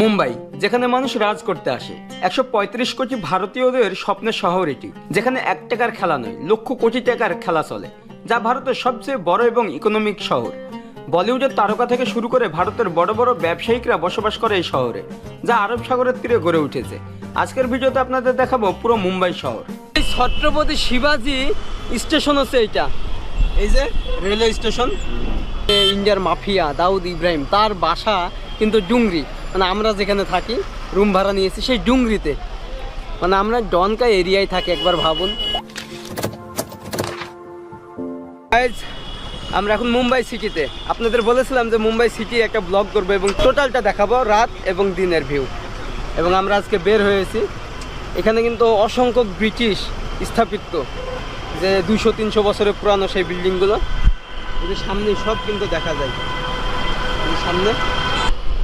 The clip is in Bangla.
মুম্বাই, যেখানে মানুষ রাজ করতে আসে। একশো পঁয়ত্রিশ কোটি ভারতীয়দের স্বপ্নের শহর এটি, যেখানে এক টাকার খেলা নয়, লক্ষ কোটি টাকার খেলা চলে, যা ভারতের সবচেয়ে বড় এবং ইকোনমিক শহর। বলিউডের তারকা থেকে শুরু করে ভারতের বড় বড় ব্যবসায়িকরা বসবাস করে এই শহরে, যা আরব সাগরের তীরে গড়ে উঠেছে। আজকের ভিডিওতে আপনাদের দেখাবো পুরো মুম্বাই শহর। এই ছত্রপতি শিবাজি স্টেশন হচ্ছে এইটা। এই যে রেলওয়ে স্টেশন ইন্ডিয়ার মাফিয়া দাউদ ইব্রাহিম, তার বাসা কিন্তু ডুংরি। মানে আমরা যেখানে থাকি, রুম ভাড়া নিয়েছি সেই ডুংরিতে। মানে আমরা ডনকা এরিয়ায় থাকি, একবার ভাবুন। আমরা এখন মুম্বাই সিটিতে। আপনাদের বলেছিলাম যে মুম্বাই সিটি একটা ব্লগ করব এবং টোটালটা দেখাবো রাত এবং দিনের ভিউ এবং আমরা আজকে বের হয়েছি। এখানে কিন্তু অসংখ্য ব্রিটিশ স্থাপিত, যে দুশো তিনশো বছরের পুরানো সেই বিল্ডিংগুলো সামনে সব কিন্তু দেখা যায়। সামনে।